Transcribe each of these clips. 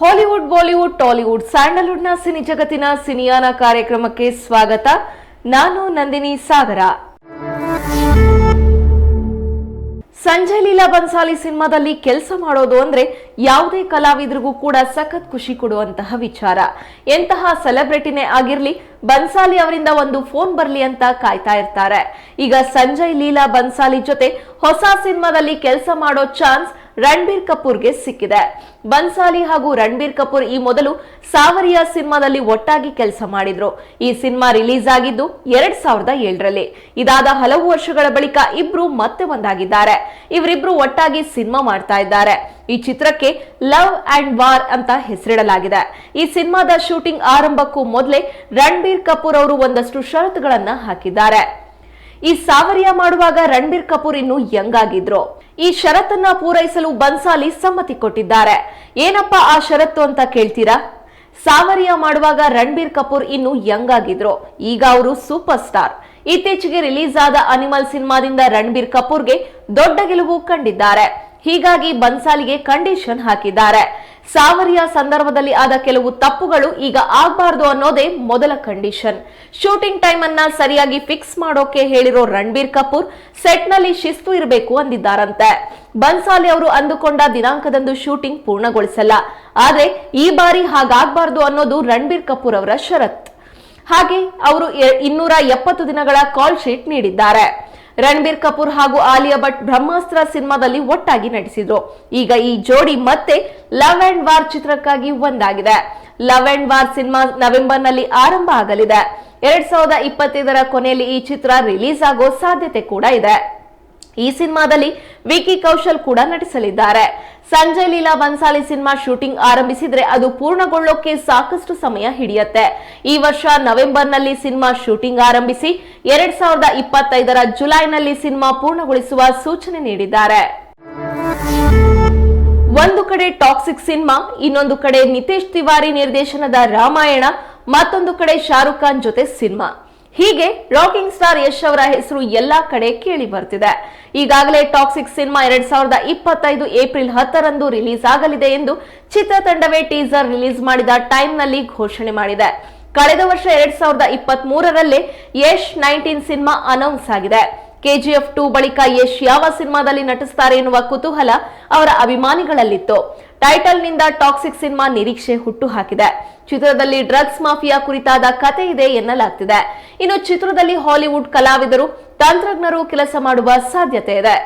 Hollywood, Bollywood, Tollywood, ಸ್ಯಾಂಡಲ್ವುಡ್ನ cine ಜಗತ್ತಿನ ಸಿನಿಯಾನ ಕಾರ್ಯಕ್ರಮಕ್ಕೆ ಸ್ವಾಗತ. ನಾನು ನಂದಿನಿ ಸಾಗರ. ಸಂಜಯ್ ಲೀಲಾ ಬನ್ಸಾಲಿ ಸಿನಿಮಾದಲ್ಲಿ ಕೆಲಸ ಮಾಡೋದು ಅಂದ್ರೆ ಯಾವುದೇ ಕಲಾವಿದರಿಗೂ ಕೂಡ ಸಖತ್ ಖುಷಿ ಕೊಡುವಂತಹ ವಿಚಾರ. ಎಂತಹ ಸೆಲೆಬ್ರಿಟಿನೇ ಆಗಿರ್ಲಿ, ಬನ್ಸಾಲಿ ಅವರಿಂದ ಒಂದು ಫೋನ್ ಬರ್ಲಿ ಅಂತ ಕಾಯ್ತಾ ಇರ್ತಾರೆ. ಈಗ ಸಂಜಯ್ ಲೀಲಾ ಬನ್ಸಾಲಿ ಜೊತೆ ಹೊಸ ಸಿನಿಮಾದಲ್ಲಿ ಕೆಲಸ ಮಾಡೋ ಚಾನ್ಸ್ ರಣಬೀರ್ ಕಪೂರ್ಗೆ ಸಿಕ್ಕಿದೆ. ಬನ್ಸಾಲಿ ಹಾಗೂ ರಣಬೀರ್ ಕಪೂರ್ ಈ ಮೊದಲು ಸಾವರಿಯಾ ಸಿನಿಮಾದಲ್ಲಿ ಒಟ್ಟಾಗಿ ಕೆಲಸ ಮಾಡಿದ್ರು. ಈ ಸಿನಿಮಾ ರಿಲೀಸ್ ಆಗಿದ್ದು ಎರಡ್ ಸಾವಿರದ ಏಳರಲ್ಲಿ. ಇದಾದ ಹಲವು ವರ್ಷಗಳ ಬಳಿಕ ಇಬ್ರು ಮತ್ತೆ ಒಂದಾಗಿದ್ದಾರೆ. ಇವರಿಬ್ರು ಒಟ್ಟಾಗಿ ಸಿನಿಮಾ ಮಾಡ್ತಾ ಇದ್ದಾರೆ. ಈ ಚಿತ್ರಕ್ಕೆ ಲವ್ ಅಂಡ್ ವಾರ್ ಅಂತ ಹೆಸರಿಡಲಾಗಿದೆ. ಈ ಸಿನಿಮಾದ ಶೂಟಿಂಗ್ ಆರಂಭಕ್ಕೂ ಮೊದಲೇ ರಣಬೀರ್ ಕಪೂರ್ ಅವರು ಒಂದಷ್ಟು ಷರತ್ತುಗಳನ್ನ ಹಾಕಿದ್ದಾರೆ. ಈ ಸಾವರಿಯ ಮಾಡುವಾಗ ರಣಬೀರ್ ಕಪೂರ್ ಇನ್ನು ಯಂಗ್ ಆಗಿದ್ರು ಈ ಷರತ್ತನ್ನ ಪೂರೈಸಲು ಬನ್ಸಾಲಿ ಸಮ್ಮತಿ ಕೊಟ್ಟಿದ್ದಾರೆ. ಏನಪ್ಪ ಆ ಷರತ್ತು ಅಂತ ಕೇಳ್ತೀರಾ? ಸಾವರಿಯ ಮಾಡುವಾಗ ರಣಬೀರ್ ಕಪೂರ್ ಇನ್ನು ಯಂಗ್ ಆಗಿದ್ರು ಈಗ ಅವರು ಸೂಪರ್ ಸ್ಟಾರ್. ಇತ್ತೀಚೆಗೆ ರಿಲೀಸ್ ಆದ ಅನಿಮಲ್ ಸಿನಿಮಾದಿಂದ ರಣಬೀರ್ ಕಪೂರ್ಗೆ ದೊಡ್ಡ ಗೆಲುವು ಕಂಡಿದ್ದಾರೆ. ಹೀಗಾಗಿ ಬನ್ಸಾಲಿಗೆ ಕಂಡೀಷನ್ ಹಾಕಿದ್ದಾರೆ. ಸಾವರಿಯ ಸಂದರ್ಭದಲ್ಲಿ ಆದ ಕೆಲವು ತಪ್ಪುಗಳು ಈಗ ಆಗಬಾರದು ಅನ್ನೋದೇ ಮೊದಲ ಕಂಡೀಷನ್. ಶೂಟಿಂಗ್ ಟೈಮ್ ಅನ್ನ ಸರಿಯಾಗಿ ಫಿಕ್ಸ್ ಮಾಡೋಕೆ ಹೇಳಿರೋ ರಣಬೀರ್ ಕಪೂರ್ ಸೆಟ್ನಲ್ಲಿ ಶಿಸ್ತು ಇರಬೇಕು ಅಂದಿದ್ದಾರಂತೆ. ಬನ್ಸಾಲಿ ಅವರು ಅಂದುಕೊಂಡ ದಿನಾಂಕದಂದು ಶೂಟಿಂಗ್ ಪೂರ್ಣಗೊಳಿಸಲ್ಲ. ಆದ್ರೆ ಈ ಬಾರಿ ಹಾಗಾಗಬಾರ್ದು ಅನ್ನೋದು ರಣಬೀರ್ ಕಪೂರ್ ಅವರ ಷರತ್ ಹಾಗೆ ಅವರು ಇನ್ನೂರ ಎಪ್ಪತ್ತು ದಿನಗಳ ಕಾಲ್ ಶೀಟ್ ನೀಡಿದ್ದಾರೆ. ರಣಬೀರ್ ಕಪೂರ್ ಹಾಗೂ ಆಲಿಯಾ ಭಟ್ ಬ್ರಹ್ಮಾಸ್ತ್ರ ಸಿನಿಮಾದಲ್ಲಿ ಒಟ್ಟಾಗಿ ನಟಿಸಿದ್ರು. ಈಗ ಈ ಜೋಡಿ ಮತ್ತೆ ಲವ್ ಅಂಡ್ ವಾರ್ ಚಿತ್ರಕ್ಕಾಗಿ ಒಂದಾಗಿದೆ. ಲವ್ ಅಂಡ್ ವಾರ್ ಸಿನಿಮಾ ನವೆಂಬರ್ನಲ್ಲಿ ಆರಂಭ ಆಗಲಿದೆ. ಎರಡ್ ಸಾವಿರದ ಇಪ್ಪತ್ತೈದರ ಕೊನೆಯಲ್ಲಿ ಈ ಚಿತ್ರ ರಿಲೀಸ್ ಆಗೋ ಸಾಧ್ಯತೆ ಕೂಡ ಇದೆ. ಈ ಸಿನಿಮಾದಲ್ಲಿ ವಿಕಿ ಕೌಶಲ್ ಕೂಡ ನಟಿಸಲಿದ್ದಾರೆ. ಸಂಜಯ್ ಲೀಲಾ ಬನ್ಸಾಲಿ ಸಿನಿಮಾ ಶೂಟಿಂಗ್ ಆರಂಭಿಸಿದ್ರೆ ಅದು ಪೂರ್ಣಗೊಳ್ಳೋಕೆ ಸಾಕಷ್ಟು ಸಮಯ ಹಿಡಿಯುತ್ತೆ. ಈ ವರ್ಷ ನವೆಂಬರ್ನಲ್ಲಿ ಸಿನಿಮಾ ಶೂಟಿಂಗ್ ಆರಂಭಿಸಿ ಎರಡ್ ಸಾವಿರದ ಇಪ್ಪತ್ತೈದರ ಜುಲೈನಲ್ಲಿ ಸಿನಿಮಾ ಪೂರ್ಣಗೊಳಿಸುವ ಸೂಚನೆ ನೀಡಿದ್ದಾರೆ. ಒಂದು ಕಡೆ ಟಾಕ್ಸಿಕ್ ಸಿನಿಮಾ, ಇನ್ನೊಂದು ಕಡೆ ನಿತೇಶ್ ತಿವಾರಿ ನಿರ್ದೇಶನದ ರಾಮಾಯಣ, ಮತ್ತೊಂದು ಕಡೆ ಶಾರುಖ್ ಖಾನ್ ಜೊತೆ ಸಿನಿಮಾ. ಹೀಗೆ ರಾಕಿಂಗ್ ಸ್ಟಾರ್ ಯಶ್ ಅವರ ಹೆಸರು ಎಲ್ಲಾ ಕಡೆ ಕೇಳಿ ಬರ್ತಿದೆ. ಈಗಾಗಲೇ ಟಾಕ್ಸಿಕ್ ಸಿನಿಮಾ ಎರಡ್ ಸಾವಿರದ ಇಪ್ಪತ್ತೈದು ಏಪ್ರಿಲ್ ಹತ್ತರಂದು ರಿಲೀಸ್ ಆಗಲಿದೆ ಎಂದು ಚಿತ್ರತಂಡವೇ ಟೀಸರ್ ರಿಲೀಸ್ ಮಾಡಿದ ಟೈಮ್ನಲ್ಲಿ ಘೋಷಣೆ ಮಾಡಿದೆ. ಕಳೆದ ವರ್ಷ ಎರಡ್ ಸಾವಿರದ ಇಪ್ಪತ್ತ್ ಮೂರರಲ್ಲೇ ಯಶ್ ನೈನ್ಟೀನ್ ಸಿನಿಮಾ ಅನೌನ್ಸ್ ಆಗಿದೆ. ಕೆಜಿಎಫ್ ಟು ಬಳಿಕ ಯಶ್ ಯಾವ ಸಿನಿಮಾದಲ್ಲಿ ನಟಿಸ್ತಾರೆ ಎನ್ನುವ ಕುತೂಹಲ ಅವರ ಅಭಿಮಾನಿಗಳಲ್ಲಿತ್ತು. ಟೈಟಲ್ನಿಂದ ಟಾಕ್ಸಿಕ್ ಸಿನಿಮಾ ನಿರೀಕ್ಷೆ ಹುಟ್ಟು ಹಾಕಿದೆ ಚಿತ್ರದಲ್ಲಿ ಡ್ರಗ್ಸ್ ಮಾಫಿಯಾ ಕುರಿತಾದ ಕತೆ ಇದೆ ಎನ್ನಲಾಗ್ತಿದೆ. ಇನ್ನು ಚಿತ್ರದಲ್ಲಿ ಹಾಲಿವುಡ್ ಕಲಾವಿದರು, ತಂತ್ರಜ್ಞರು ಕೆಲಸ ಮಾಡುವ ಸಾಧ್ಯತೆ ಇದೆ.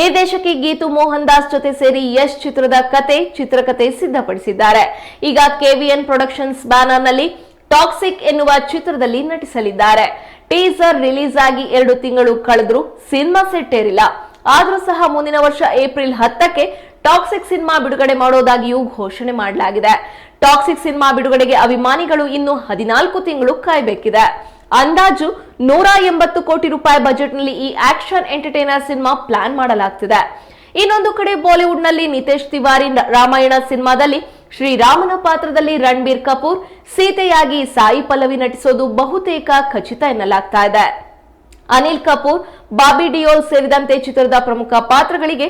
ನಿರ್ದೇಶಕಿ ಗೀತು ಮೋಹನ್ ದಾಸ್ ಜೊತೆ ಸೇರಿ ಯಶ್ ಚಿತ್ರದ ಕತೆ, ಚಿತ್ರಕತೆ ಸಿದ್ಧಪಡಿಸಿದ್ದಾರೆ. ಈಗ ಕೆವಿಎನ್ ಪ್ರೊಡಕ್ಷನ್ಸ್ ಬ್ಯಾನರ್ನಲ್ಲಿ ಟಾಕ್ಸಿಕ್ ಎನ್ನುವ ಚಿತ್ರದಲ್ಲಿ ನಟಿಸಲಿದ್ದಾರೆ. ಟೀಸರ್ ರಿಲೀಸ್ ಆಗಿ ಎರಡು ತಿಂಗಳು ಕಳೆದ್ರು ಸಿನಿಮಾ ಸೆಟ್ ಏರಿಲ್ಲ ಆದರೂ ಸಹ ಮುಂದಿನ ವರ್ಷ ಏಪ್ರಿಲ್ ಹತ್ತಕ್ಕೆ ಟಾಕ್ಸಿಕ್ ಸಿನಿಮಾ ಬಿಡುಗಡೆ ಮಾಡೋದಾಗಿಯೂ ಘೋಷಣೆ ಮಾಡಲಾಗಿದೆ. ಟಾಕ್ಸಿಕ್ ಸಿನಿಮಾ ಬಿಡುಗಡೆಗೆ ಅಭಿಮಾನಿಗಳು ಇನ್ನು ಹದಿನಾಲ್ಕು ತಿಂಗಳು ಕಾಯಬೇಕಿದೆ. ಅಂದಾಜು ನೂರ ಎಂಬತ್ತು ಕೋಟಿ ರೂಪಾಯಿ ಬಜೆಟ್ನಲ್ಲಿ ಈ ಆಕ್ಷನ್ ಎಂಟರ್ಟೈನರ್ ಸಿನಿಮಾ ಪ್ಲಾನ್ ಮಾಡಲಾಗ್ತಿದೆ. ಇನ್ನೊಂದು ಕಡೆ ಬಾಲಿವುಡ್ನಲ್ಲಿ ನಿತೇಶ್ ತಿವಾರಿ ರಾಮಾಯಣ ಸಿನಿಮಾದಲ್ಲಿ ಶ್ರೀರಾಮನ ಪಾತ್ರದಲ್ಲಿ ರಣಬೀರ್ ಕಪೂರ್, ಸೀತೆಯಾಗಿ ಸಾಯಿ ಪಲ್ಲವಿ ನಟಿಸೋದು ಬಹುತೇಕ ಖಚಿತ ಎನ್ನಲಾಗ್ತಾ ಇದೆ. ಅನಿಲ್ ಕಪೂರ್, ಬಾಬಿ ಡಿಯೋಲ್ ಸೇರಿದಂತೆ ಚಿತ್ರದ ಪ್ರಮುಖ ಪಾತ್ರಗಳಿಗೆ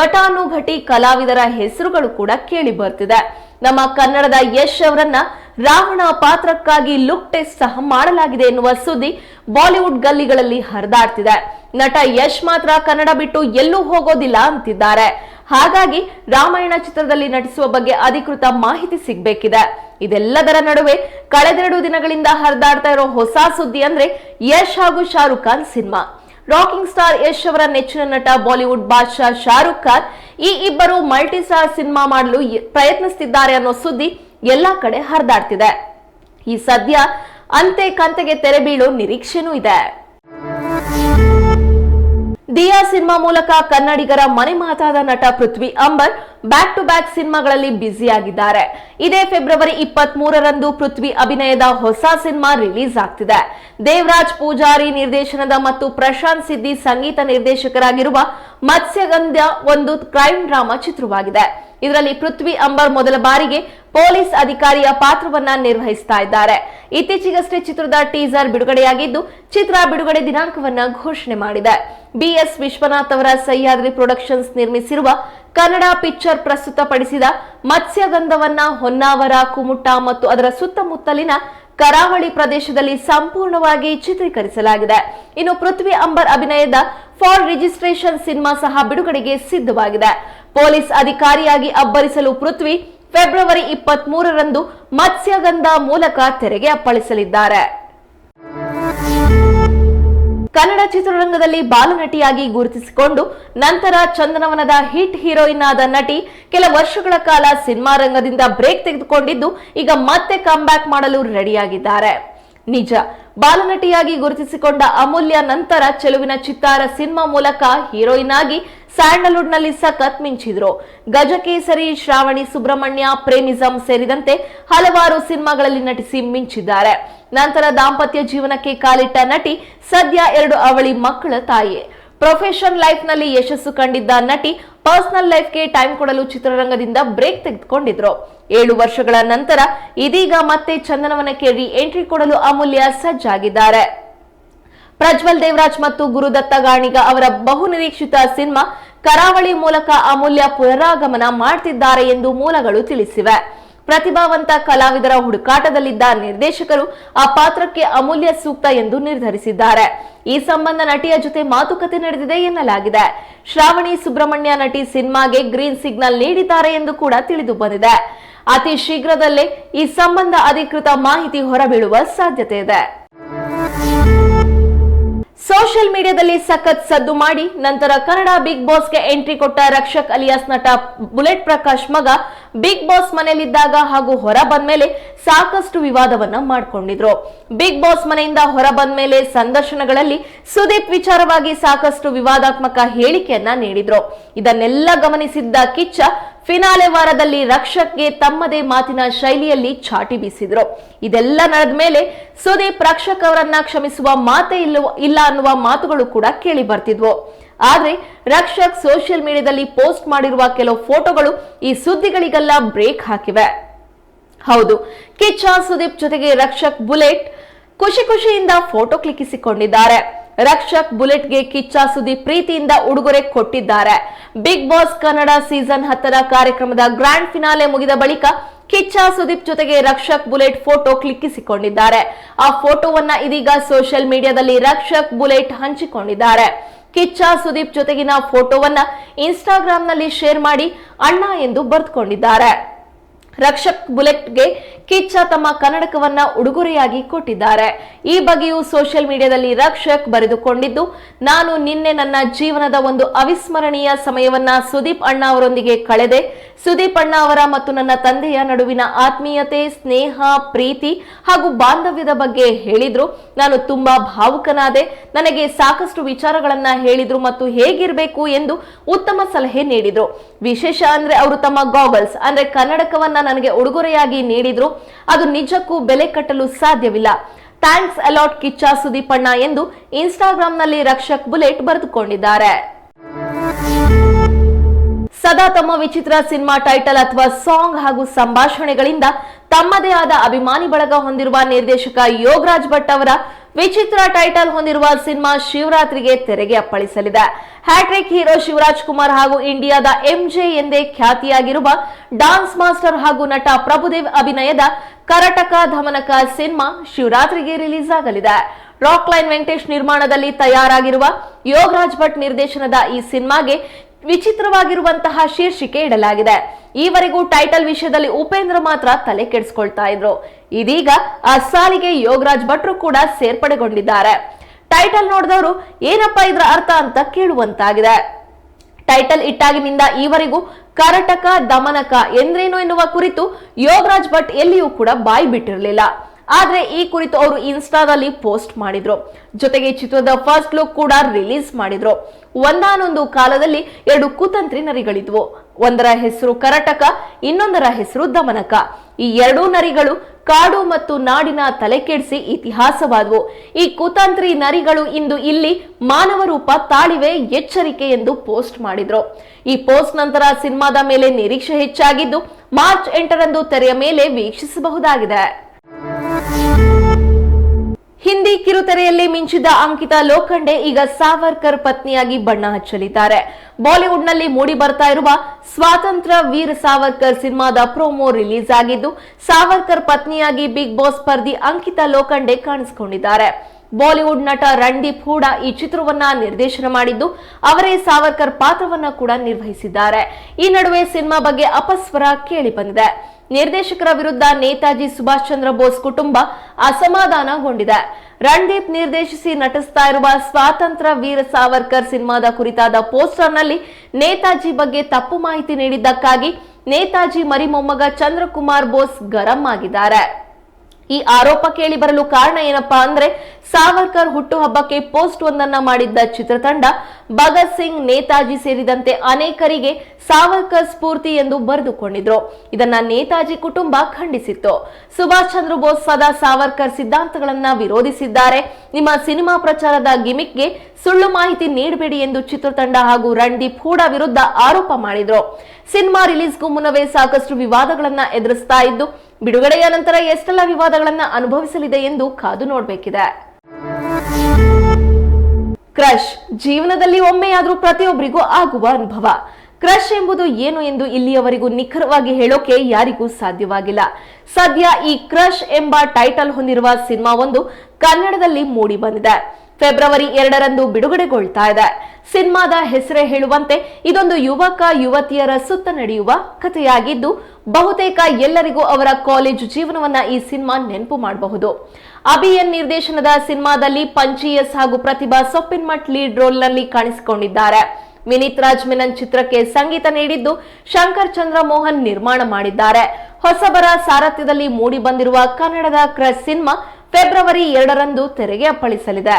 ಘಟಾನುಘಟಿ ಕಲಾವಿದರ ಹೆಸರುಗಳು ಕೂಡ ಕೇಳಿ ಬರ್ತಿದೆ. ನಮ್ಮ ಕನ್ನಡದ ಯಶ್ ಅವರನ್ನ ರಾವಣ ಪಾತ್ರಕ್ಕಾಗಿ ಲುಕ್ ಟೆಸ್ಟ್ ಸಹ ಮಾಡಲಾಗಿದೆ ಎನ್ನುವ ಸುದ್ದಿ ಬಾಲಿವುಡ್ ಗಲ್ಲಿಗಳಲ್ಲಿ ಹರಿದಾಡ್ತಿದೆ. ನಟ ಯಶ್ ಮಾತ್ರ ಕನ್ನಡ ಬಿಟ್ಟು ಎಲ್ಲೂ ಹೋಗೋದಿಲ್ಲ ಅಂತಿದ್ದಾರೆ. ಹಾಗಾಗಿ ರಾಮಾಯಣ ಚಿತ್ರದಲ್ಲಿ ನಟಿಸುವ ಬಗ್ಗೆ ಅಧಿಕೃತ ಮಾಹಿತಿ ಸಿಗಬೇಕಿದೆ. ಇದೆಲ್ಲದರ ನಡುವೆ ಕಳೆದೆರಡು ದಿನಗಳಿಂದ ಹರಿದಾಡ್ತಾ ಇರೋ ಹೊಸ ಸುದ್ದಿ ಅಂದ್ರೆ ಯಶ್ ಹಾಗೂ Shahrukh Khan cinema. Rocking star Yash ಅವರ ನೆಚ್ಚಿನ ನಟ ಬಾಲಿವುಡ್ ಬಾದ್ಶಾ ಶಾರುಖ್ ಖಾನ್ ಈ ಇಬ್ಬರು ಮಲ್ಟಿ ಸ್ಟಾರ್ ಸಿನಿಮಾ ಮಾಡಲು ಪ್ರಯತ್ನಿಸುತ್ತಿದ್ದಾರೆ ಅನ್ನೋ ಸುದ್ದಿ ಎಲ್ಲಾ ಕಡೆ ಹರಿದಾಡ್ತಿದೆ. ಈ ಸದ್ಯ ಅಂತೆ ಕಂತೆಗೆ ತೆರೆ ಬೀಳೋ ನಿರೀಕ್ಷೆನೂ ಇದೆ. ದಿಯಾ ಸಿನಿಮಾ ಮೂಲಕ ಕನ್ನಡಿಗರ ಮನೆ ಮಾತಾದ ನಟ Prithvi Ambar back to back ಸಿನಿಮಾಗಳಲ್ಲಿ ಬ್ಯುಸಿಯಾಗಿದ್ದಾರೆ. ಇದೇ ಫೆಬ್ರವರಿ ಇಪ್ಪತ್ತ್ ಮೂರರಂದು ಪೃಥ್ವಿ ಅಭಿನಯದ ಹೊಸ ಸಿನಿಮಾ ರಿಲೀಸ್ ಆಗ್ತಿದೆ. ದೇವರಾಜ್ ಪೂಜಾರಿ ನಿರ್ದೇಶನದ ಮತ್ತು ಪ್ರಶಾಂತ್ ಸಿದ್ದಿ ಸಂಗೀತ ನಿರ್ದೇಶಕರಾಗಿರುವ ಮತ್ಸ್ಯಗಂಧ ಒಂದು ಕ್ರೈಮ್ ಡ್ರಾಮಾ ಚಿತ್ರವಾಗಿದೆ. ಇದರಲ್ಲಿ ಪೃಥ್ವಿ ಅಂಬರ್ ಮೊದಲ ಬಾರಿಗೆ ಪೊಲೀಸ್ ಅಧಿಕಾರಿಯ ಪಾತ್ರವನ್ನ ನಿರ್ವಹಿಸ್ತಾ ಇದ್ದಾರೆ. ಇತ್ತೀಚೆಗಷ್ಟೇ ಚಿತ್ರದ ಟೀಸರ್ ಬಿಡುಗಡೆಯಾಗಿದ್ದು, ಚಿತ್ರ ಬಿಡುಗಡೆ ದಿನಾಂಕವನ್ನ ಘೋಷಣೆ ಮಾಡಿದೆ. ಬಿಎಸ್ ವಿಶ್ವನಾಥ್ ಅವರ ಸಹ್ಯಾದ್ರಿ ಪ್ರೊಡಕ್ಷನ್ಸ್ ನಿರ್ಮಿಸಿರುವ ಕನ್ನಡ ಪಿಕ್ಚರ್ ಪ್ರಸ್ತುತಪಡಿಸಿದ ಮತ್ಸ್ಯಗಂಧವನ್ನ ಹೊನ್ನಾವರ, ಕುಮುಟ ಮತ್ತು ಅದರ ಸುತ್ತಮುತ್ತಲಿನ ಕರಾವಳಿ ಪ್ರದೇಶದಲ್ಲಿ ಸಂಪೂರ್ಣವಾಗಿ ಚಿತ್ರೀಕರಿಸಲಾಗಿದೆ. ಇನ್ನು ಪೃಥ್ವಿ ಅಂಬರ್ ಅಭಿನಯದ ಫಾರ್ ರಿಜಿಸ್ಟ್ರೇಷನ್ ಸಿನಿಮಾ ಸಹ ಬಿಡುಗಡೆಗೆ ಸಿದ್ಧವಾಗಿದೆ. ಪೊಲೀಸ್ ಅಧಿಕಾರಿಯಾಗಿ ಅಬ್ಬರಿಸಲು ಪೃಥ್ವಿ ಫೆಬ್ರವರಿ ಇಪ್ಪತ್ತ್ ಮೂರರಂದು ಮತ್ಸ್ಯಗಂಧ ಮೂಲಕ ತೆರೆಗೆ ಅಪ್ಪಳಿಸಲಿದ್ದಾರೆ. ಕನ್ನಡ ಚಿತ್ರರಂಗದಲ್ಲಿ ಬಾಲನಟಿಯಾಗಿ ಗುರುತಿಸಿಕೊಂಡು ನಂತರ ಚಂದನವನದ ಹಿಟ್ ಹೀರೋಯಿನ್ ಆದ ನಟಿ ಕೆಲ ವರ್ಷಗಳ ಕಾಲ ಸಿನಿಮಾ ರಂಗದಿಂದ ಬ್ರೇಕ್ ತೆಗೆದುಕೊಂಡಿದ್ದು, ಈಗ ಮತ್ತೆ ಕಮ್ಬ್ಯಾಕ್ ಮಾಡಲು ರೆಡಿಯಾಗಿದ್ದಾರೆ ನಿಜ. ಬಾಲನಟಿಯಾಗಿ ಗುರುತಿಸಿಕೊಂಡ ಅಮೂಲ್ಯ ನಂತರ ಚೆಲುವಿನ ಚಿತ್ತಾರ ಸಿನಿಮಾ ಮೂಲಕ ಹೀರೋಯಿನ್ ಆಗಿ ಸ್ಯಾಂಡಲ್ವುಡ್ನಲ್ಲಿ ಸಖತ್ ಮಿಂಚಿದ್ರು. ಗಜಕೇಸರಿ, ಶ್ರಾವಣಿ, ಸುಬ್ರಹ್ಮಣ್ಯ, ಪ್ರೇಮಿಸಂ ಸೇರಿದಂತೆ ಹಲವಾರು ಸಿನಿಮಾಗಳಲ್ಲಿ ನಟಿಸಿ ಮಿಂಚಿದ್ದಾರೆ. ನಂತರ ದಾಂಪತ್ಯ ಜೀವನಕ್ಕೆ ಕಾಲಿಟ್ಟ ನಟಿ ಸದ್ಯ ಎರಡು ಅವಳಿ ಮಕ್ಕಳ ತಾಯಿ. ಪ್ರೊಫೆಷನ್ ಲೈಫ್ನಲ್ಲಿ ಯಶಸ್ಸು ಕಂಡಿದ್ದ ನಟಿ ಪರ್ಸನಲ್ ಲೈಫ್ಗೆ ಟೈಮ್ ಕೊಡಲು ಚಿತ್ರರಂಗದಿಂದ ಬ್ರೇಕ್ ತೆಗೆದುಕೊಂಡಿದ್ರು. ಏಳು ವರ್ಷಗಳ ನಂತರ ಇದೀಗ ಮತ್ತೆ ಚಂದನವನಕ್ಕೆ ರಿ ಎಂಟ್ರಿ ಕೊಡಲು ಅಮೂಲ್ಯ ಸಜ್ಜಾಗಿದ್ದಾರೆ. ಪ್ರಜ್ವಲ್ ದೇವರಾಜ್ ಮತ್ತು ಗುರುದತ್ತ ಗಾಣಿಗ ಅವರ ಬಹುನಿರೀಕ್ಷಿತ ಸಿನಿಮಾ ಕರಾವಳಿ ಮೂಲಕ ಅಮೂಲ್ಯ ಪುನರಾಗಮನ ಮಾಡ್ತಿದ್ದಾರೆ ಎಂದು ಮೂಲಗಳು ತಿಳಿಸಿವೆ. ಪ್ರತಿಭಾವಂತ ಕಲಾವಿದರ ಹುಡುಕಾಟದಲ್ಲಿದ್ದ ನಿರ್ದೇಶಕರು ಆ ಪಾತ್ರಕ್ಕೆ ಅಮೂಲ್ಯ ಸೂಕ್ತ ಎಂದು ನಿರ್ಧರಿಸಿದ್ದಾರೆ. ಈ ಸಂಬಂಧ ನಟಿಯ ಜೊತೆ ಮಾತುಕತೆ ನಡೆದಿದೆ ಎನ್ನಲಾಗಿದೆ. ಶ್ರಾವಣಿ ಸುಬ್ರಹ್ಮಣ್ಯ ನಟಿ ಸಿನಿಮಾಗೆ ಗ್ರೀನ್ ಸಿಗ್ನಲ್ ನೀಡಿದ್ದಾರೆ ಎಂದು ಕೂಡ ತಿಳಿದು ಬಂದಿದೆ. ಅತಿ ಶೀಘ್ರದಲ್ಲೇ ಈ ಸಂಬಂಧ ಅಧಿಕೃತ ಮಾಹಿತಿ ಹೊರಬೀಳುವ ಸಾಧ್ಯತೆ ಇದೆ. ಸೋಷಿಯಲ್ ಮೀಡಿಯಾದಲ್ಲಿ ಸಖತ್ ಸದ್ದು ಮಾಡಿ ನಂತರ ಕನ್ನಡ ಬಿಗ್ ಬಾಸ್ಗೆ ಎಂಟ್ರಿ ಕೊಟ್ಟ ರಕ್ಷಕ್ ಅಲಿಯಾಸ್ ನಟ ಬುಲೆಟ್ ಪ್ರಕಾಶ್ ಮಗ ಬಿಗ್ ಬಾಸ್ ಮನೆಯಲ್ಲಿದ್ದಾಗ ಹಾಗೂ ಹೊರ ಬಂದ ಮೇಲೆ ಸಾಕಷ್ಟು ವಿವಾದವನ್ನ ಮಾಡ್ಕೊಂಡಿದ್ರು. ಬಿಗ್ ಬಾಸ್ ಮನೆಯಿಂದ ಹೊರ ಬಂದ ಮೇಲೆ ಸಂದರ್ಶನಗಳಲ್ಲಿ ಸುದೀಪ್ ವಿಚಾರವಾಗಿ ಸಾಕಷ್ಟು ವಿವಾದಾತ್ಮಕ ಹೇಳಿಕೆಯನ್ನ ನೀಡಿದ್ರು. ಇದನ್ನೆಲ್ಲ ಗಮನಿಸಿದ್ದ ಕಿಚ್ಚ ಫಿನಾಲೆ ವಾರದಲ್ಲಿ ರಕ್ಷಕ್ಗೆ ತಮ್ಮದೇ ಮಾತಿನ ಶೈಲಿಯಲ್ಲಿ ಚಾಟಿ ಬೀಸಿದ್ರು. ಇದೆಲ್ಲ ನಡೆದ ಮೇಲೆ ಸುದೀಪ್ ರಕ್ಷಕ್ ಅವರನ್ನ ಕ್ಷಮಿಸುವ ಮಾತೇ ಇಲ್ಲ ಇಲ್ಲ ಅನ್ನುವ ಮಾತುಗಳು ಕೂಡ ಕೇಳಿ ಬರ್ತಿದ್ವು. ಆದ್ರೆ ರಕ್ಷಕ್ ಸೋಷಿಯಲ್ ಮೀಡಿಯಾದಲ್ಲಿ ಪೋಸ್ಟ್ ಮಾಡಿರುವ ಕೆಲವು ಫೋಟೋಗಳು ಈ ಸುದ್ದಿಗಳಿಗೆಲ್ಲ ಬ್ರೇಕ್ ಹಾಕಿವೆ. ಹೌದು, ಕಿಚ್ಚ ಸುದೀಪ್ ಜೊತೆಗೆ ರಕ್ಷಕ್ ಬುಲೆಟ್ ಖುಷಿ ಖುಷಿಯಿಂದ ಫೋಟೋ ಕ್ಲಿಕ್ಕಿಸಿಕೊಂಡಿದ್ದಾರೆ. ರಕ್ಷಕ್ ಬುಲೆಟ್ಗೆ ಕಿಚ್ಚ ಸುದೀಪ್ ಪ್ರೀತಿಯಿಂದ ಉಡುಗೊರೆ ಕೊಟ್ಟಿದ್ದಾರೆ. ಬಿಗ್ ಬಾಸ್ ಕನ್ನಡ ಸೀಸನ್ ಹತ್ತರ ಕಾರ್ಯಕ್ರಮದ ಗ್ರ್ಯಾಂಡ್ ಫಿನಾಲೆ ಮುಗಿದ ಬಳಿಕ ಕಿಚ್ಚ ಸುದೀಪ್ ಜೊತೆಗೆ ರಕ್ಷಕ್ ಬುಲೆಟ್ ಫೋಟೋ ಕ್ಲಿಕ್ಕಿಸಿಕೊಂಡಿದ್ದಾರೆ. ಆ ಫೋಟೋವನ್ನ ಇದೀಗ ಸೋಷಿಯಲ್ ಮೀಡಿಯಾದಲ್ಲಿ ರಕ್ಷಕ್ ಬುಲೆಟ್ ಹಂಚಿಕೊಂಡಿದ್ದಾರೆ. ಕಿಚ್ಚ ಸುದೀಪ್ ಜೊತೆಗಿನ ಫೋಟೋವನ್ನ ಇನ್ಸ್ಟಾಗ್ರಾಂನಲ್ಲಿ ಶೇರ್ ಮಾಡಿ ಅಣ್ಣ ಎಂದು ಬರೆದುಕೊಂಡಿದ್ದಾರೆ. ರಕ್ಷಕ್ ಬುಲೆಟ್ಗೆ ಕಿಚ್ಚ ತಮ್ಮ ಕನ್ನಡಕವನ್ನ ಉಡುಗೊರೆಯಾಗಿ ಕೊಟ್ಟಿದ್ದಾರೆ. ಈ ಬಗ್ಗೆಯೂ ಸೋಷಿಯಲ್ ಮೀಡಿಯಾದಲ್ಲಿ ರಕ್ಷಕ್ ಬರೆದುಕೊಂಡಿದ್ದು, ನಾನು ನಿನ್ನೆ ನನ್ನ ಜೀವನದ ಒಂದು ಅವಿಸ್ಮರಣೀಯ ಸಮಯವನ್ನ ಸುದೀಪ್ ಅಣ್ಣ ಅವರೊಂದಿಗೆ ಕಳೆದೆ. ಸುದೀಪ್ ಅಣ್ಣ ಅವರ ಮತ್ತು ನನ್ನ ತಂದೆಯ ನಡುವಿನ ಆತ್ಮೀಯತೆ, ಸ್ನೇಹ, ಪ್ರೀತಿ ಹಾಗೂ ಬಾಂಧವ್ಯದ ಬಗ್ಗೆ ಹೇಳಿದ್ರು. ನಾನು ತುಂಬಾ ಭಾವುಕನಾದೆ. ನನಗೆ ಸಾಕಷ್ಟು ವಿಚಾರಗಳನ್ನ ಹೇಳಿದ್ರು ಮತ್ತು ಹೇಗಿರಬೇಕು ಎಂದು ಉತ್ತಮ ಸಲಹೆ ನೀಡಿದ್ರು. ವಿಶೇಷ ಅಂದ್ರೆ ಅವರು ತಮ್ಮ ಗಾಗಲ್ಸ್ ಅಂದ್ರೆ ಕನ್ನಡಕವನ್ನ ನನಗೆ ಉಡುಗೊರೆಯಾಗಿ ನೀಡಿದ್ರು. ಅದು ನಿಜಕ್ಕೂ ಬೆಲೆ ಕಟ್ಟಲು ಸಾಧ್ಯವಿಲ್ಲ. ಥ್ಯಾಂಕ್ಸ್ ಅಲಾಟ್ ಕಿಚ್ಚ ಸುದೀಪಣ್ಣ ಎಂದು ಇನ್ಸ್ಟಾಗ್ರಾಂನಲ್ಲಿ ರಕ್ಷಕ್ ಬುಲೆಟ್ ಬರೆದುಕೊಂಡಿದ್ದಾರೆ. ಸದಾ ತಮ್ಮ ವಿಚಿತ್ರ ಸಿನಿಮಾ ಟೈಟಲ್ ಅಥವಾ ಸಾಂಗ್ ಹಾಗೂ ಸಂಭಾಷಣೆಗಳಿಂದ ತಮ್ಮದೇ ಆದ ಅಭಿಮಾನಿ ಬಳಗ ಹೊಂದಿರುವ ನಿರ್ದೇಶಕ ಯೋಗರಾಜ್ ಭಟ್ ಅವರ ವಿಚಿತ್ರ ಟೈಟಲ್ ಹೊಂದಿರುವ ಸಿನಿಮಾ ಶಿವರಾತ್ರಿಗೆ ತೆರೆಗೆ ಅಪ್ಪಳಿಸಲಿದೆ. Hat trick hero Shivaraj Kumar ಹಾಗೂ ಇಂಡಿಯಾದ ಎಂಜೆ ಎಂದೇ ಖ್ಯಾತಿಯಾಗಿರುವ ಡಾನ್ಸ್ ಮಾಸ್ಟರ್ ಹಾಗೂ ನಟ ಪ್ರಭುದೇವ್ ಅಭಿನಯದ ಕರಟಕ ಧಮನಕ ಸಿನಿಮಾ ಶಿವರಾತ್ರಿಗೆ ರಿಲೀಸ್ ಆಗಲಿದೆ. ರಾಕ್ ಲೈನ್ ವೆಂಕಟೇಶ್ ನಿರ್ಮಾಣದಲ್ಲಿ ತಯಾರಾಗಿರುವ ಯೋಗರಾಜ್ ಭಟ್ ನಿರ್ದೇಶನದ ಈ ಸಿನಿಮಾಗೆ ವಿಚಿತ್ರವಾಗಿರುವಂತಹ ಶೀರ್ಷಿಕೆ ಇಡಲಾಗಿದೆ. ಈವರೆಗೂ ಟೈಟಲ್ ವಿಷಯದಲ್ಲಿ ಉಪೇಂದ್ರ ಮಾತ್ರ ತಲೆ ಕೆಡಿಸ್ಕೊಳ್ತಾ ಇದ್ರು. ಇದೀಗ ಆ ಸಾಲಿಗೆ ಯೋಗರಾಜ್ ಭಟ್ರು ಕೂಡ ಸೇರ್ಪಡೆಗೊಂಡಿದ್ದಾರೆ. ಟೈಟಲ್ ನೋಡಿದವರು, ಏನಪ್ಪ ಇದ್ರ ಅರ್ಥ ಅಂತ ಕೇಳುವಂತಾಗಿದೆ. ಟೈಟಲ್ ಇಟ್ಟಾಗಿನಿಂದ ಈವರೆಗೂ ಕರಟಕ, ದಮನಕ ಎಂದ್ರೇನು ಎನ್ನುವ ಕುರಿತು ಯೋಗರಾಜ್ ಭಟ್ ಎಲ್ಲಿಯೂ ಕೂಡ ಬಾಯಿ ಬಿಟ್ಟಿರಲಿಲ್ಲ. ಆದ್ರೆ ಈ ಕುರಿತು ಅವರು ಇನ್ಸ್ಟಾದಲ್ಲಿ ಪೋಸ್ಟ್ ಮಾಡಿದ್ರು. ಜೊತೆಗೆ ಚಿತ್ರದ ಫಸ್ಟ್ ಲುಕ್ ಕೂಡ ರಿಲೀಸ್ ಮಾಡಿದ್ರು. ಒಂದಾನೊಂದು ಕಾಲದಲ್ಲಿ ಎರಡು ಕುತಂತ್ರಿ ನರಿಗಳಿದ್ವು. ಒಂದರ ಹೆಸರು ಕರಟಕ, ಇನ್ನೊಂದರ ಹೆಸರು ದಮನಕ. ಈ ಎರಡೂ ನರಿಗಳು ಕಾಡು ಮತ್ತು ನಾಡಿನ ತಲೆಕೆಡಿಸಿ ಇತಿಹಾಸವಾದವು. ಈ ಕುತಂತ್ರಿ ನರಿಗಳು ಇಂದು ಇಲ್ಲಿ ಮಾನವ ರೂಪ ತಾಳಿವೆ ಎಚ್ಚರಿಕೆ ಎಂದು ಪೋಸ್ಟ್ ಮಾಡಿದ್ರು. ಈ ಪೋಸ್ಟ್ ನಂತರ ಸಿನಿಮಾದ ಮೇಲೆ ನಿರೀಕ್ಷೆ ಹೆಚ್ಚಾಗಿದ್ದು ಮಾರ್ಚ್ ಎಂಟರಂದು ತೆರೆಯ ಮೇಲೆ ವೀಕ್ಷಿಸಬಹುದಾಗಿದೆ. ಹಿಂದಿ ಕಿರುತೆರೆಯಲ್ಲಿ ಮಿಂಚಿದ ಅಂಕಿತಾ ಲೋಖಂಡೆ ಈಗ ಸಾವರ್ಕರ್ ಪತ್ನಿಯಾಗಿ ಬಣ್ಣ ಹಚ್ಚಲಿದ್ದಾರೆ. ಬಾಲಿವುಡ್ನಲ್ಲಿ ಮೂಡಿ ಬರ್ತಾ ಇರುವ ಸ್ವಾತಂತ್ರ್ಯ ವೀರ್ ಸಾವರ್ಕರ್ ಸಿನಿಮಾದ ಪ್ರೋಮೋ ರಿಲೀಸ್ ಆಗಿದ್ದು, ಸಾವರ್ಕರ್ ಪತ್ನಿಯಾಗಿ ಬಿಗ್ ಬಾಸ್ ಸ್ಪರ್ಧಿ ಅಂಕಿತಾ ಲೋಖಂಡೆ ಕಾಣಿಸಿಕೊಂಡಿದ್ದಾರೆ. ಬಾಲಿವುಡ್ ನಟ ರಣದೀಪ್ ಹೂಡಾ ಈ ಚಿತ್ರವನ್ನ ನಿರ್ದೇಶನ ಮಾಡಿದ್ದು, ಅವರೇ ಸಾವರ್ಕರ್ ಪಾತ್ರವನ್ನ ಕೂಡ ನಿರ್ವಹಿಸಿದ್ದಾರೆ. ಈ ನಡುವೆ ಸಿನಿಮಾ ಬಗ್ಗೆ ಅಪಸ್ವರ ಕೇಳಿ ಬಂದಿದೆ. ನಿರ್ದೇಶಕರ ವಿರುದ್ಧ ನೇತಾಜಿ ಸುಭಾಷ್ ಚಂದ್ರ ಬೋಸ್ ಕುಟುಂಬ ಅಸಮಾಧಾನಗೊಂಡಿದೆ. ರಣದೀಪ್ ನಿರ್ದೇಶಿಸಿ ನಟಿಸ್ತಾ ಇರುವ ಸ್ವಾತಂತ್ರ್ಯ ವೀರ ಸಾವರ್ಕರ್ ಸಿನಿಮಾದ ಕುರಿತಾದ ಪೋಸ್ಟರ್ನಲ್ಲಿ ನೇತಾಜಿ ಬಗ್ಗೆ ತಪ್ಪು ಮಾಹಿತಿ ನೀಡಿದ್ದಕ್ಕಾಗಿ ನೇತಾಜಿ ಮರಿಮೊಮ್ಮಗ ಚಂದ್ರಕುಮಾರ್ ಬೋಸ್ ಗರಂ ಆಗಿದ್ದಾರೆ. ಈ ಆರೋಪ ಕೇಳಿ ಬರಲು ಕಾರಣ ಏನಪ್ಪಾ ಅಂದ್ರೆ ಸಾವರ್ಕರ್ ಹುಟ್ಟುಹಬ್ಬಕ್ಕೆ ಪೋಸ್ಟ್ ಒಂದನ್ನ ಮಾಡಿದ್ದ ಚಿತ್ರತಂಡ ಭಗತ್ ಸಿಂಗ್ ನೇತಾಜಿ ಸೇರಿದಂತೆ ಅನೇಕರಿಗೆ ಸಾವರ್ಕರ್ ಸ್ಫೂರ್ತಿ ಎಂದು ಬರೆದುಕೊಂಡಿದ್ರು. ಇದನ್ನ ನೇತಾಜಿ ಕುಟುಂಬ ಖಂಡಿಸಿತ್ತು. ಸುಭಾಷ್ ಚಂದ್ರ ಬೋಸ್ ಸದಾ ಸಾವರ್ಕರ್ ಸಿದ್ಧಾಂತಗಳನ್ನ ವಿರೋಧಿಸಿದ್ದಾರೆ. ನಿಮ್ಮ ಸಿನಿಮಾ ಪ್ರಚಾರದ ಗಿಮಿಕ್ಗೆ ಸುಳ್ಳು ಮಾಹಿತಿ ನೀಡಬೇಡಿ ಎಂದು ಚಿತ್ರತಂಡ ಹಾಗೂ ರಣದೀಪ್ ಹೂಡಾ ವಿರುದ್ಧ ಆರೋಪ ಮಾಡಿದ್ರು. ಸಿನಿಮಾ ರಿಲೀಸ್ಗೂ ಮುನ್ನವೇ ಸಾಕಷ್ಟು ವಿವಾದಗಳನ್ನ ಎದುರಿಸ್ತಾ ಇದ್ದು ಬಿಡುಗಡೆಯ ನಂತರ ಎಷ್ಟೆಲ್ಲ ವಿವಾದಗಳನ್ನ ಅನುಭವಿಸಲಿದೆ ಎಂದು ಕಾದು ನೋಡಬೇಕಿದೆ. ಕ್ರಶ್, ಜೀವನದಲ್ಲಿ ಒಮ್ಮೆಯಾದ್ರೂ ಪ್ರತಿಯೊಬ್ಬರಿಗೂ ಆಗುವ ಅನುಭವ. ಕ್ರಶ್ ಎಂಬುದು ಏನು ಎಂದು ಇಲ್ಲಿಯವರೆಗೂ ನಿಖರವಾಗಿ ಹೇಳೋಕೆ ಯಾರಿಗೂ ಸಾಧ್ಯವಾಗಿಲ್ಲ. ಸದ್ಯ ಈ ಕ್ರಶ್ ಎಂಬ ಟೈಟಲ್ ಹೊಂದಿರುವ ಸಿನಿಮಾ ಒಂದು ಕನ್ನಡದಲ್ಲಿ ಮೂಡಿ ಬಂದಿದೆ. ಫೆಬ್ರವರಿ ಎರಡರಂದು ಬಿಡುಗಡೆಗೊಳ್ತಾ ಇದೆ. ಸಿನಿಮಾದ ಹೆಸರೇ ಹೇಳುವಂತೆ ಇದೊಂದು ಯುವಕ, ಯುವತಿಯರ ಸುತ್ತ ನಡೆಯುವ ಕಥೆಯಾಗಿದ್ದು, ಬಹುತೇಕ ಎಲ್ಲರಿಗೂ ಅವರ ಕಾಲೇಜು ಜೀವನವನ್ನ ಈ ಸಿನಿಮಾ ನೆನಪು ಮಾಡಬಹುದು. ಅಭಿಯನ್ ನಿರ್ದೇಶನದ ಸಿನಿಮಾದಲ್ಲಿ ಪಂಚಿಯಸ್ ಹಾಗೂ ಪ್ರತಿಭಾ ಸೊಪ್ಪಿನ್ಮಠ್ ಲೀಡ್ ರೋಲ್ನಲ್ಲಿ ಕಾಣಿಸಿಕೊಂಡಿದ್ದಾರೆ. ವಿನೀತ್ ರಾಜ್ ಮೆನನ್ ಚಿತ್ರಕ್ಕೆ ಸಂಗೀತ ನೀಡಿದ್ದು, ಶಂಕರ್ ಚಂದ್ರ ಮೋಹನ್ ನಿರ್ಮಾಣ ಮಾಡಿದ್ದಾರೆ. ಹೊಸಬರ ಸಾರಥ್ಯದಲ್ಲಿ ಮೂಡಿ ಬಂದಿರುವ ಕನ್ನಡದ ಕ್ರಶ್ ಸಿನಿಮಾ ಫೆಬ್ರವರಿ ಎರಡರಂದು ತೆರೆಗೆ ಅಪ್ಪಳಿಸಲಿದೆ.